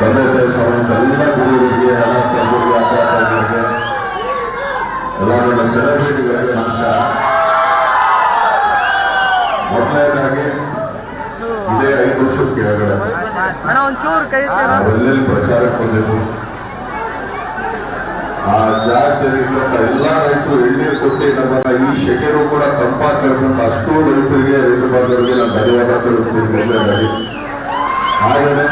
ತಂದೆ ತಾಯಿ ಸಮೇತ ಎಲ್ಲ ಗುರುಗಳಿಗೆ ಎಲ್ಲ ತಂದೆಗೆ ಅಕ್ಕ ತಂದೆಗೆ ಎಲ್ಲ ನನ್ನ ಸೆಲೆಬ್ರಿಟಿಗಳಿಗೆ ನಮಸ್ಕಾರ ಮೊದಲನೇದಾಗಿ ಇದೇ ಐದು ವರ್ಷದ ಕೆಳಗಡೆ ಎಲ್ಲೆಲ್ಲಿ ಪ್ರಚಾರಕ್ಕೆ ಬಂದೆವು ಆ ಜಾಗದಲ್ಲಿ ಎಲ್ಲ ರೈತರು ಎಣ್ಣೀರು ಕೊಟ್ಟು ನಮ್ಮನ್ನ ಈ ಶೆಕೆರು ಕೂಡ ತಂಪಾಗಿ ಕಳಿಸಂತ ಅಷ್ಟು ರೈತರಿಗೆ ರೈತ ಬಾಂಧವರಿಗೆ ನಾನು ಧನ್ಯವಾದ ತಿಳಿಸ್ತೀನಿ. ಹಾಗೆಯೇ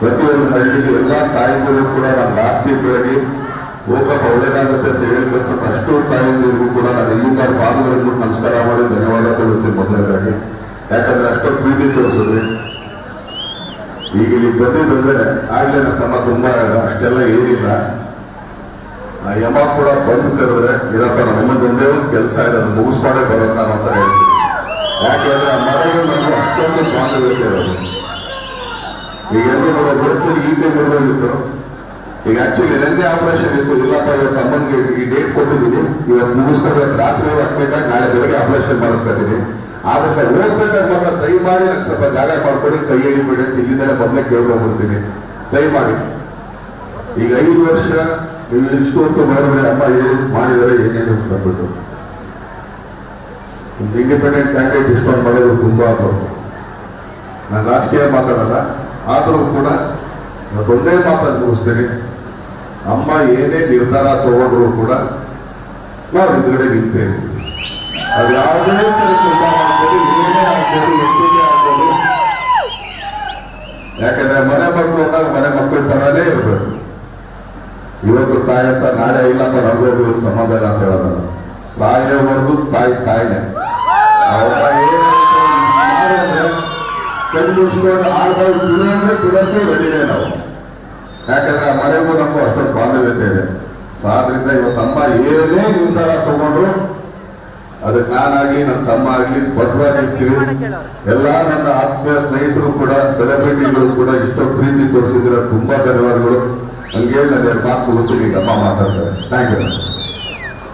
ಪ್ರತಿಯೊಂದು ಹಳ್ಳಿಗೆ ಎಲ್ಲ ತಾಯಂದಿರು ಕೂಡ ನಮ್ಮ ಆಸ್ತಿ ಬೆಳಗ್ಗೆ ಹೋಗಪ್ಪ ಒಳ್ಳೇದಾಗುತ್ತೆ ಅಂತ ಹೇಳಿ ಕಳ್ಸಂತ ಅಷ್ಟು ತಾಯಂದಿರಿಗೂ ಕೂಡ ನಾನು ಇಲ್ಲಿಂದ ಪಾದಗಳನ್ನು ನಮಸ್ಕಾರ ಮಾಡಿ ಧನ್ಯವಾದ ತಿಳಿಸ್ತೀನಿ ಮೊದಲನೇದಾಗಿ. ಯಾಕಂದ್ರೆ ಅಷ್ಟೊಂದು ಪ್ರೀತಿ ತೋರಿಸಿದ್ರಿ. ಈಗ ಇಲ್ಲಿ ಬಂದಿದ್ದಂದ್ರೆ ಆಗ್ಲೇ ನನ್ನ ತಮ್ಮ ತುಂಬಾ ಅಷ್ಟೆಲ್ಲ ಏನಿಲ್ಲ. ಆ ಯಮ ಕೂಡ ಬಂದು ಕರೆದ್ರೆ, ಇರಪ್ಪ, ನಮ್ಮ ಒಂದು ಕೆಲಸ ಇದೆ, ಅದು ಮುಗಿಸ್ಕೊಂಡೇ ಬರೋದು ನಾನು ಅಂತ ಹೇಳ್ತೀನಿ. ಯಾಕೆಂದ್ರೆ ಮನೆಗೆ ನನಗೆ ಅಷ್ಟೊಂದು ಬಾಂಧವ್ಯತೆ ಇರೋದು. ಈಗ ಎಲ್ಲರೂ ನಮ್ಮ ಬರೋದ್ಸರಿ ಈ ಟೈಮ್ ಇತ್ತು ಈಗ ಆಕ್ಚುಲಿ ನೆನ್ನೆ ಆಪರೇಷನ್ ಇತ್ತು. ಇಲ್ಲಪ್ಪ, ಇವತ್ತು ಅಮ್ಮನಿಗೆ ಈ ಡೇಟ್ ಕೊಟ್ಟಿದ್ದೀನಿ. ಇವತ್ತು ಮುಗಿಸ್ಕೊಂಡು ರಾತ್ರಿ ಹಾಕ್ಬೇಕಾಗಿ ನಾಳೆ ಬೆಳಗ್ಗೆ ಆಪರೇಷನ್ ಮಾಡಿಸ್ಕೊತೀನಿ. ಆದ್ರೆ ಹೋಗ್ಬೇಕಾದ್ರೆ ಮಾತ್ರ ದಯಮಾಡಿ ನಂಗೆ ಸ್ವಲ್ಪ ಜಾಗ ಮಾಡ್ಕೊಡಿ. ಕೈ ಎಳಿಬೇಡಿ ಅಂತ ಇಲ್ಲಿಂದಲೇ ಮೊದಲೇ ಕೇಳ್ಕೊಂಡ್ಬಿಡ್ತೀನಿ. ದಯಮಾಡಿ. ಈಗ ಐದು ವರ್ಷ ನೀವು ಇಷ್ಟು ಹೊತ್ತು ಮಾಡಿದ್ರೆ ಅಮ್ಮ ಏನು ಮಾಡಿದರೆ, ಏನೇನು ಅಂದ್ಬಿಟ್ಟು ಇಂಡಿಪೆಂಡೆಂಟ್ ಕ್ಯಾಂಡಿಡೇಟ್ ಇಷ್ಟೊಂದು ಮಾಡೋದು ತುಂಬಾ ನಾನು ರಾಜಕೀಯ ಮಾತಾಡಲ್ಲ. ಆದರೂ ಕೂಡ ಒಂದೇ ಮಾತನ್ನು ಮುಗಿಸ್ತೇನೆ. ಅಮ್ಮ ಏನೇ ನಿರ್ಧಾರ ತಗೊಂಡ್ರು ಕೂಡ ನಾವು ಹಿಂದ್ಗಡೆ ನಿಂತೇವೆ. ಅದು ಯಾವುದೇ ಯಾಕಂದ್ರೆ ಮನೆ ಮಕ್ಕಳು ಅಂದಾಗ ಮನೆ ಮಕ್ಕಳ ತರನೇ ಇರಬೇಕು. ಇವತ್ತು ತಾಯಿ ಅಂತ ನಾಳೆ ಇಲ್ಲಪ್ಪ, ನಮಗೂ ಸಂಬಂಧ ಇಲ್ಲ ಅಂತ ಹೇಳೋದಲ್ಲ. ಸಾಯೋವರೆಗೂ ತಾಯಿ ತಾಯಿನೇ. ಕಣ್ಣು ಆಡ್ತಾ ಇದ್ದೀವಿ ಅಂದ್ರೆ ಬಿಡೋಕೆ ರೆಡಿನೇ ನಾವು. ಯಾಕಂದ್ರೆ ಆ ಮನೆಗೂ ನಮಗೂ ಅಷ್ಟೊಂದು ಬಾಂಧವ್ಯತೆ ಇದೆ. ಸೊ ಆದ್ರಿಂದ ಇವತ್ತು ತಮ್ಮ ಏನೇ ನಿರ್ಧಾರ ತಗೊಂಡ್ರು, ಅದಕ್ಕೆ ನಾನಾಗ್ಲಿ ನನ್ನ ತಮ್ಮ ಆಗ್ಲಿ ಬದ್ವಾಗಿರ್ತೀವಿ ಎಲ್ಲ ನನ್ನ ಆತ್ಮೀಯ ಸ್ನೇಹಿತರು ಕೂಡ, ಸೆಲೆಬ್ರಿಟಿಗಳು ಕೂಡ ಇಷ್ಟೋ ಪ್ರೀತಿ ತೋರಿಸಿದ್ರೆ ತುಂಬಾ ಧನ್ಯವಾದಗಳು. ಹಂಗೆ ನಾನು ಮಾತು ಮುಗಿಸ್ತೀನಿ ಅಮ್ಮ ಮಾತಾಡ್ತಾರೆ. Thank you